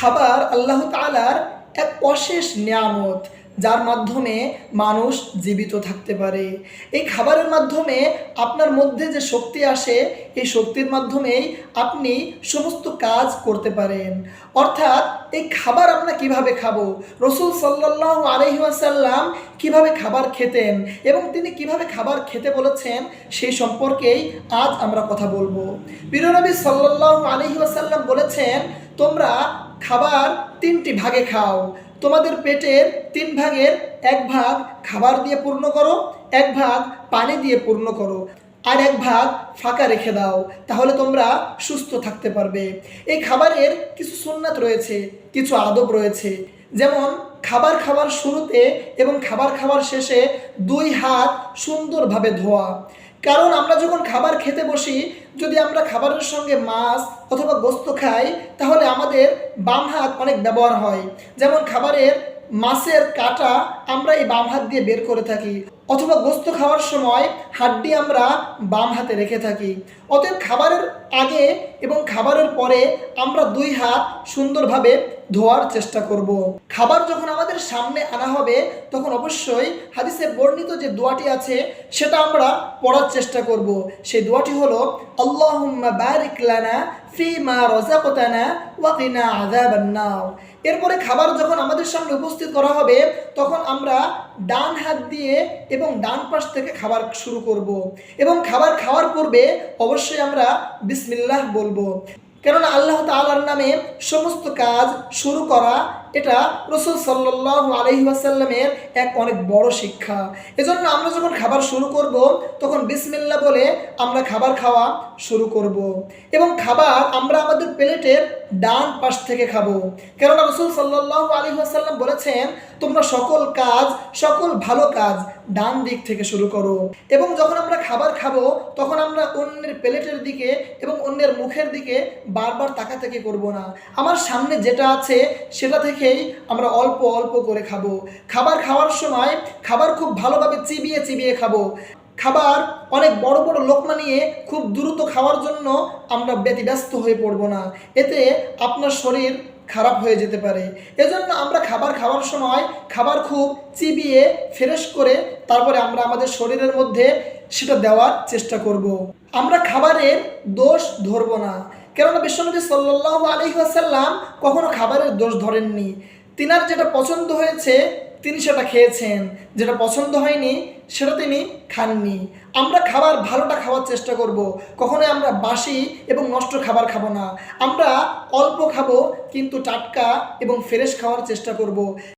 খাবার আল্লাহ তাআলার এক অশেষ নিয়ামত, যার মাধ্যমে মানুষ জীবিত থাকতে পারে। এই খাবারের মাধ্যমে আপনার মধ্যে যে শক্তি আসে, এই শক্তির মাধ্যমেই আপনি সমস্ত কাজ করতে পারেন। অর্থাৎ এই খাবার আমরা কীভাবে খাব? রসুল সাল্লাহ আলহিহাসাল্লাম কীভাবে খাবার খেতেন এবং তিনি কীভাবে খাবার খেতে বলেছেন, সেই সম্পর্কেই আজ আমরা কথা বলব। বীরনবী সাল্লাহ আলহিহাসাল্লাম বলেছেন, তোমরা খাবার তিনটি ভাগে খাও। তোমাদের পেটের তিন ভাগের এক ভাগ খাবার দিয়ে পূর্ণ করো, এক ভাগ পানি দিয়ে পূর্ণ করো, আর এক ভাগ ফাঁকা রেখে দাও, তাহলে তোমরা সুস্থ থাকতে পারবে। এই খাবারের কিছু সুন্নাত রয়েছে, কিছু আদব রয়েছে। যেমন, খাবার খাবার শুরুতে এবং খাবার খাবার শেষে দুই হাত সুন্দরভাবে ধোয়া। কারণ আমরা যখন খাবার খেতে বসি, যদি আমরা খাবারের সঙ্গে মাছ অথবা গোস্ত খাই, তাহলে আমাদের বাম হাত অনেক ব্যবহার হয়। যেমন খাবারের মাছের কাটা আমরা এই বাম হাত দিয়ে বের করে থাকি। অথবা গোস্ত খাওয়ার সময় হাড্ডি আমরা বাম হাতে রেখে থাকি অতএব খাবারের আগে এবং খাবারের পরে আমরা দুই হাত সুন্দরভাবে ধোয়ার চেষ্টা করব। খাবার যখন আমাদের সামনে আনা হবে, তখন অবশ্যই হাদিসে বর্ণিত যে দোয়াটি আছে, সেটা আমরা পড়ার চেষ্টা করব। সেই দোয়াটি হলো এরপরে খাবার যখন আমাদের সামনে উপস্থিত করা হবে, তখন আমরা ডান হাত দিয়ে এবং ডান পাশ থেকে খাবার শুরু করব। এবং খাবার খাওয়ার পূর্বে অবশ্যই আমরা বিসমিল্লাহ বলব। কেননা আল্লাহ তালার নামে সমস্ত কাজ শুরু করা এটা রসুল সাল্লাহ আলহি আসাল্লামের এক অনেক বড় শিক্ষা। এজন্য আমরা যখন খাবার শুরু করব, তখন বিসমিল্লা বলে আমরা খাবার খাওয়া শুরু করব। এবং খাবার আমরা আমাদের প্লেটের ডান পাশ থেকে খাব। কেননা রসুল সাল্লাহ আলহি আসাল্লাম বলেছেন, তোমরা সকল কাজ, সকল ভালো কাজ ডান দিক থেকে শুরু করো। এবং যখন আমরা খাবার খাব, তখন আমরা অন্যের প্লেটের দিকে এবং অন্যের মুখের দিকে বারবার তাকাতাকি করব না। আমার সামনে যেটা আছে, সেটা থেকেই আমরা অল্প অল্প করে খাব। খাবার খাওয়ার সময় খাবার খুব ভালোভাবে চিবিয়ে চিবিয়ে খাব। খাবার অনেক বড় বড় লোকমা নিয়ে খুব দ্রুত খাওয়ার জন্য আমরা ব্যতিব্যস্ত হয়ে পড়ব না। এতে আপনার শরীর খারাপ হয়ে যেতে পারে। এজন্য আমরা খাবার খাওয়ার সময় খাবার খুব চিবিয়ে, ফ্রেশ করে তারপরে আমরা আমাদের শরীরের মধ্যে সেটা দেওয়ার চেষ্টা করব। আমরা খাবারের দোষ ধরবো না। কেননা বিশ্বনবী সাল্লাহ আলহি আসাল্লাম কখনো খাবারের দোষ ধরেননি তিনার যেটা পছন্দ হয়েছে, তিনি সেটা খেয়েছেন যেটা পছন্দ হয়নি, সেটা তিনি খাননি আমরা খাবার ভালোটা খাওয়ার চেষ্টা করব। কখনোই আমরা বাসি এবং নষ্ট খাবার খাব না আমরা অল্প খাব, কিন্তু টাটকা এবং ফ্রেশ খাওয়ার চেষ্টা করব।